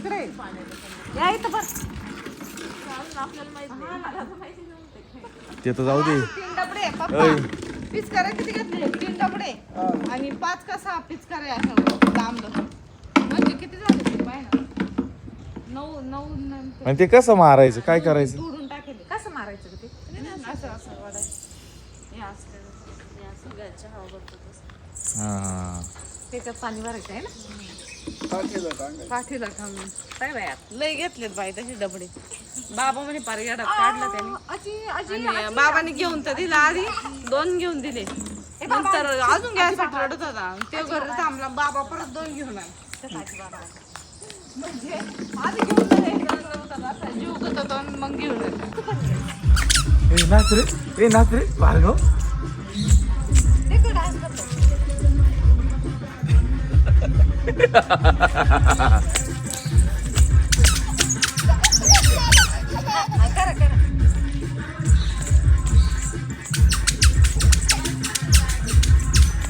इकडे. या इथं बस ते तर जाऊ दे. तीन डबडे पप्पा. पिचकाऱ्या किती घेतले? तीन डबडे. आणि पाच का सहा पिचकाऱ्या म्हणजे किती झाले ते पाय ना? नऊ नऊ नंतर. आणि ते कसं मारायचं? काय करायचं? तोडून टाकेले. कसं मारायचं ग ते असं असं वाढायचं हे असं हे असं घ्यायचं तसं. हा. त्याच्यात पाणी भरायचं आहे ना? पाठीला खाऊन काय बाया लय घेतलेत बाई तसे डबडे. बाबा म्हणे पार येडा काढला त्याने. आणि बाबाने घेऊन तर दिला आधी. दोन घेऊन दिले. नंतर अजून घ्यायसाठी रडत होता. ते घरी थांबला. बाबा परत दोन घेऊन आला. म्हणजे आधी घेऊन जीव होता आणि मग घेऊन आले. ए नाच रे. ए नाच रे. भार्गव.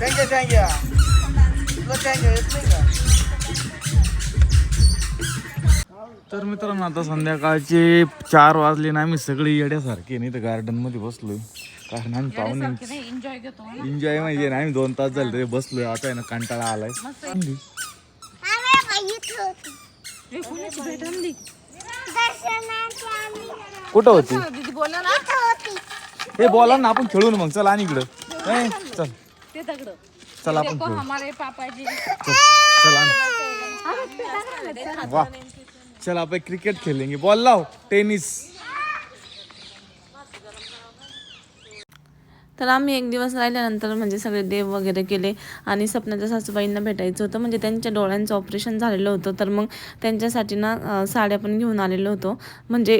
टँक्या टँक्या तुला टँक्या येत नाही का? तर मित्रांनो आता संध्याकाळचे चार वाजले ना आम्ही सगळे येड्यासारखे नाही तर गार्डनमध्ये बसलोय. कारण आम्ही पाहुणे एन्जॉय घेतो. एन्जॉय म्हणजे ना आम्ही दोन तास झाले रे बसलोय. आता आहे ना कंटाळा आलाय आणली. हे कोणाची भेट आणली कुठं होती? दीदी बोला ना हे बोला ना आपण खेळू ना मग. चल आणि इकडं. ए, चल. ते दगड. चल आपण देखो खेळू. हमारे पापा जी. चल चल आण. चल. आपण क्रिकेट खेलेंगे बॉल लाव टेनिस. तर आम्ही एक दिवस राहिल्यानंतर म्हणजे सगळे देव वगैरे केले आणि सपनाच्या सासूबाईंना भेटायचं होतं. म्हणजे त्यांच्या डोळ्यांचं ऑपरेशन झालेलं होतं. तर मग त्यांच्यासाठी ना साड्या पण घेऊन आलेलो होतो. म्हणजे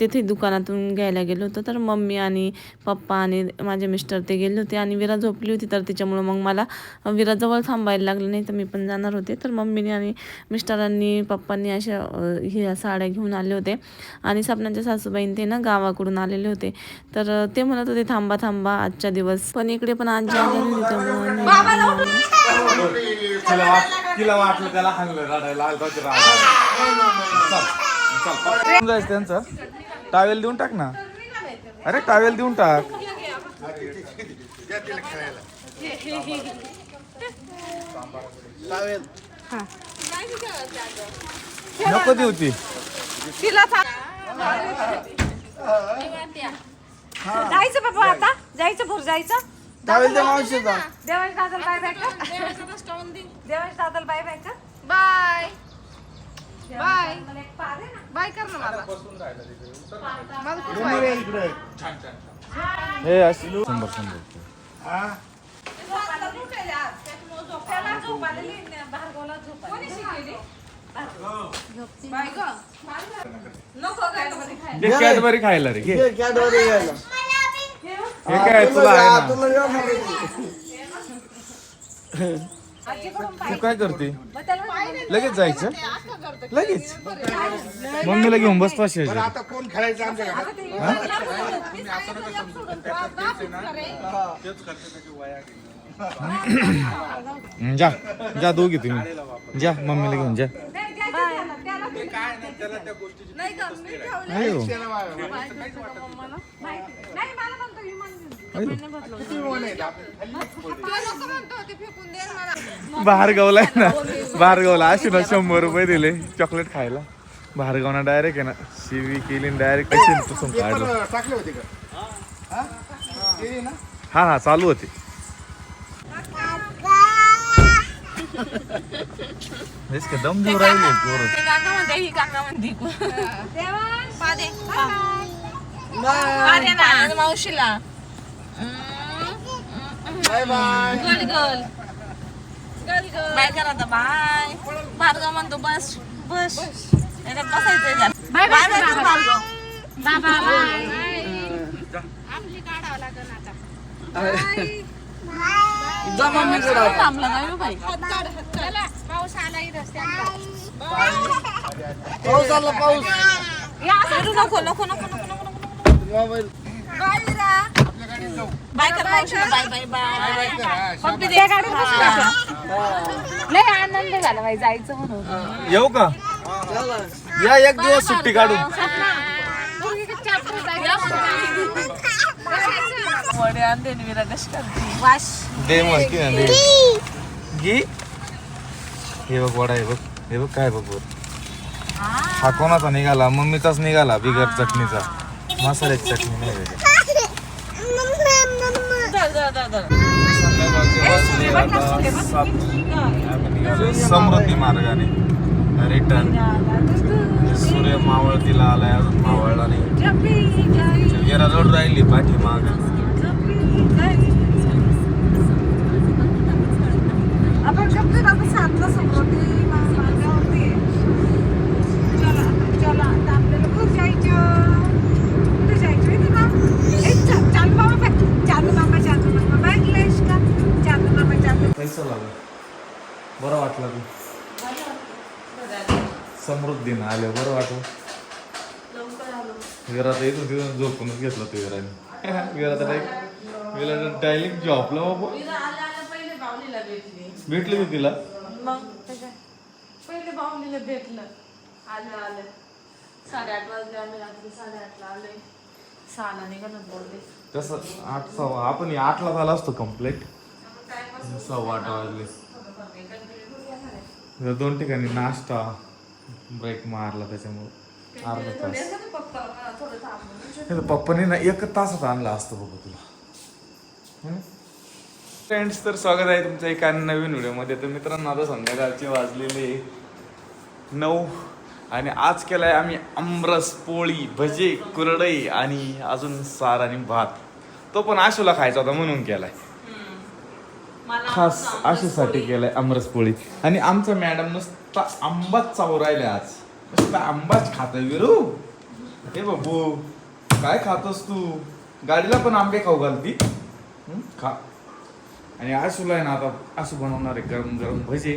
तिथे दुकानातून घ्यायला गेलो होतो. तर मम्मी आणि पप्पा आणि माझे मिस्टर ते गेले होते आणि विरा झोपली होती. तर त्याच्यामुळं मग मला विराजवळ थांबायला लागलं. नाही तर मी पण जाणार होते. तर मम्मीने आणि मिस्टरांनी पप्पांनी अशा ह्या साड्या घेऊन आले होते. आणि सपनाच्या सासूबाईंनी ते ना गावाकडून आलेले होते. तर ते म्हणत होते थांबा थांबा. आजच्या दिवस. पण इकडे पण आजी आलेली त्यामुळं. आले. तिला वाट तिला वाटलं त्याला रडायला जायचं त्यांचं. टावेल देऊन टाक ना. अरे टावेल देऊन टाक. नको देऊ ती. तिला जायचं बाबा आता. जायचं भर जायचं? मावशीचा देवाश दादल बाय बाय का देवाश दादल बाय. बाय. का बाय बाय बाय कर ना मला मला खूप डोंगर आहे इकडे. हे अशी शंभर शंभर. हा? त्याला झोप. आलेली नाही, भार्गवला झोप आली. बाय गं. नको गणपती खायला. रे. घे घ्यायला हे काय तुला आहे ना. तू काय करते? लगेच जायचं? असं करतो. लगेच? मम्मीला घेऊन बस पाचशे बरं, आता कोण खेळायचं आमच्या घरात? आता ते या सोडून, मी सांगितलं या सोडून. बा- बापूच करे. जा जा दोघी तुम्ही. जा मम्मीला घेऊन जा. नाही, ते- नाही गं, मी ठेवलं. अयो. माहिती नाही मला म्हणतो भार्गवला आहे ना. भार्गवला अशी ना शंभर रुपये दिले. चॉकलेट खायला. भार्गवना डायरेक्ट आहे ना. शिवी केली डायरेक्टपासून काढलं. हा? हा हा चालू होते. हेच का दम देऊ राहिले मावशीला. बाय बाय गल गल गल गल बाय करा आता बाय भार्गव म्हणतो बस बस. याच्यात बसायचंय का? बाय बाय कर भार्गव बाबा. बाय आपली काढावं लागेल आता जा मम्मीकडे थांबला नाही हो बाई. पाऊस आला रस्त्यात पाऊस आला पाऊस. या असं नको नको नको नको नको नको मोबाईल बाय बाय कर मावशीला बाय बाय बाय. पप्पी दे गाडी लय आनंद झाला बाई जायचं म्हणून. येऊ का? या एक दिवस सुट्टी काढून. दे घे. हे बघ वडा हे बघ. हे बघ काय बघ वर हा कोणाचा निघाला? मम्मीचाच निघाला बिगर चटणीचा. मसाल्याची चटणी नाही. संध्याकाळचे वाजले आता सात. आम्ही निघालो समृद्धी मार्गाने. रिटर्न म्हणजे सूर्य मावळतीला आलाय अजून मावळला नाही. म्हणजे गेला रोड राहिली पाठीमाग. आपण आपण सातला समृद्धी मार्गावरती चला चला आता आपल्याला कुठं जायचं कुठं जायचं माहिती का ए, चा- चालू बाबा बाय. चालू बाबा चालू बाबा बघलेस का चालू बाबा चालू कैसा लागलं बरं वाटलं तू समृद्धीनं आले बरं वाटलं घरात येतो तिथून झोपूनच घेतलं तू घराने. घरात डायरेक्ट डायरेक्ट जॉबला बाबा. भेटली. मी तिला? मग? पहिले बावलीला भेटलं. आलं आलं साडेआठ वाजले आम्ही रात्री साडेआठला आलोय. सहाला निघालो बोलले. तसं आठ सव्वा आपण आठला झाला असतो कंप्लीट सव्वा आठ वाजले. दोन ठिकाणी नाश्ता ब्रेक मारला त्याच्यामुळे. अर्धा तास. पप्पाने ना एक तासात आणला असतं बाबा तुला. फ्रेंड्स तर स्वागत आहे तुमच्या एका नवीन व्हिडिओमध्ये. तर मित्रांनो आता संध्याकाळचे वाजलेले नऊ आणि आज केलाय आम्ही आमरस पोळी भजे कुरडई आणि अजून सार आणि भात. तो पण आशूला खायचा होता म्हणून केलाय. खास आशूसाठी केलाय आमरस पोळी. आणि आमचा मॅडम नुसता आंबाच चावू राहिले आज. नुसता आंबाच खात विरू. हे बाबू काय खातोस तू? गाडीला पण आंबे खाऊ घालती? खा. आणि आशूला आहे ना आता आशू बनवणार आहे गरम गरम भजे.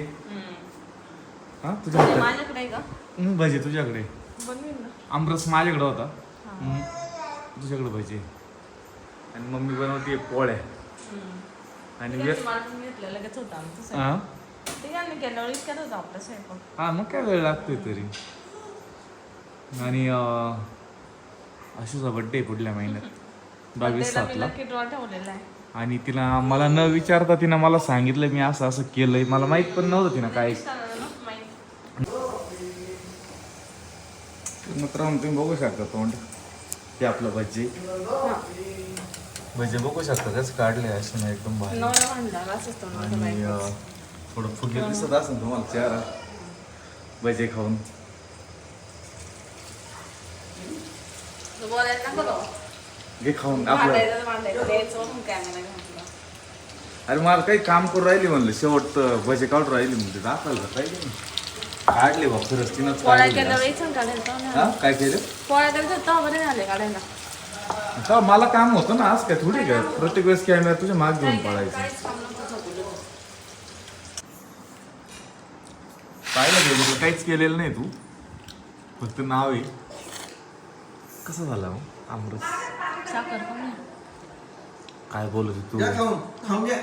हा तुझ्या हातात माझ्याकडे आहे का? हं, भजे तुझ्याकडे. आमरस माझ्याकडे होता. तुझ्याकडे भजे. आणि मम्मी बनवते पोळ्या. आणि वे- मारून घेतलं लगेच होतं आमचं हा? ते यांनी केल्यावर इतक्यात होतं आपलं स्वयंपाक. हा मग काय वेळ लागतोय तरी. आणि अं, आशूचा बड्डे पुढल्या महिन्यात. बावीस त्याला मी सातला. लकी ड्रॉ ठेवलेला आहे. आणि तिला मला न विचारता तिनं मला सांगितलं मी असं असं केलंय. मला माहीत पण नव्हतं तिनं काय मित्रांनो तुम्ही बघू शकता तोंड. ते आपलं भजी भजी बघू शकता कसं काढले असे ना एकदम भारी. आणि अं, थोडं फुगे दिसत असेल तुम्हाला चेहरा. भजे खाऊन. घे खाऊन आपलं. अरे मला काही काम करून राहिली म्हणलं. शेवट भजे काढून राहिली म्हणते दाखवायला पाहिजे ना. काढले बा खरंच तिनंच पोळ्या काढले केल्यावर असं. यायचं काढायचं ना. हा? काय केलं? पोळ्या तर बरे झाले काढायला. का मला काम होतं ना आज काय थोडी काय? प्रत्येक वेळेस कॅमेरा तुझ्या माग घेऊन पळायचं. पाहिलं गेलं तर काहीच केलेलं नाही तू. फक्त नाव आहे. कसं झालं हो? आमरस. साखर कमी काय बोलत होती घ्या तू खाऊन खाऊन घ्या.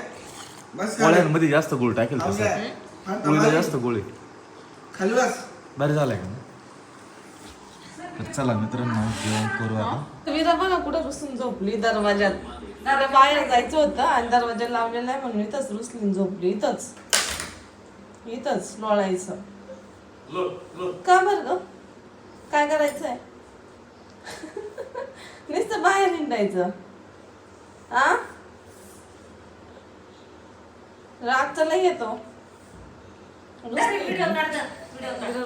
बस खाली. पोळ्यांमध्ये जास्त गुळ टाकेल खाऊन घ्या. तसं पोळीला. जास्त गुळ आहे. खाली बस. बरं झालंय का तर चला मित्रांनो जेवण करू आता. विरा बघा कुठं रुसून झोपली दरवाज्यात. तिला बाहेर जायचं होतं आणि दरवाजा लावलेला आहे म्हणून इथंच रुसलीन झोपली इथंच. इथंच लोळायचं. का बरं ग? काय करायचंय? नुसतं बाहेर हिंडायचं आ? राग चला येतो.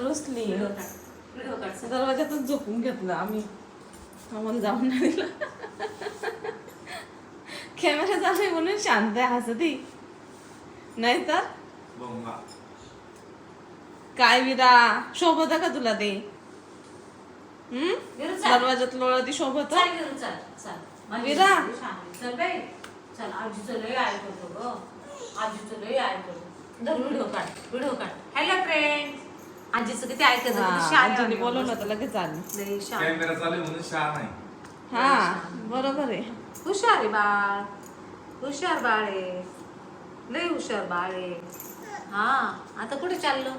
रुसली. दरवाजातच झोपून घेतलं आम्ही. आम्हाला जाऊन नाही दिलं. कॅमेरा चालू आहे म्हणून शांत आहे हसती. नाही तर काय विरा? शोभत का तुला ते? हम्म? दरवाजात लोळती शोभत? विरा चल आजीचं लय ऐकतो ग. आजीचं लय ऐकतो धर व्हिडिओ काढ व्हिडिओ काढ. हॅलो फ्रेंड आजीचं किती ऐकत आजीने बोलवलं तर लगेच आली. लय शा- कॅमेरा चालू आहे म्हणून शहा नाही. हा बरोबर आहे. हुशार आहे बाळ. हुशार बाळ आहे. लय हुशार बाळ आहे. हा आता कुठे चाललो?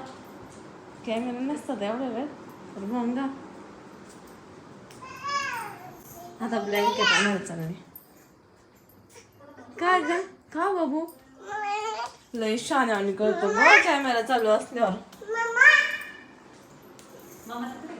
कॅमेरा नसतात एवढ्या वेळ. तर मग गा. आता ब्लँकेट आणायला चालले काय ग? का बाबू? लय शाने आणि करतो कॅमेरा चालू असल्यावर. Mama,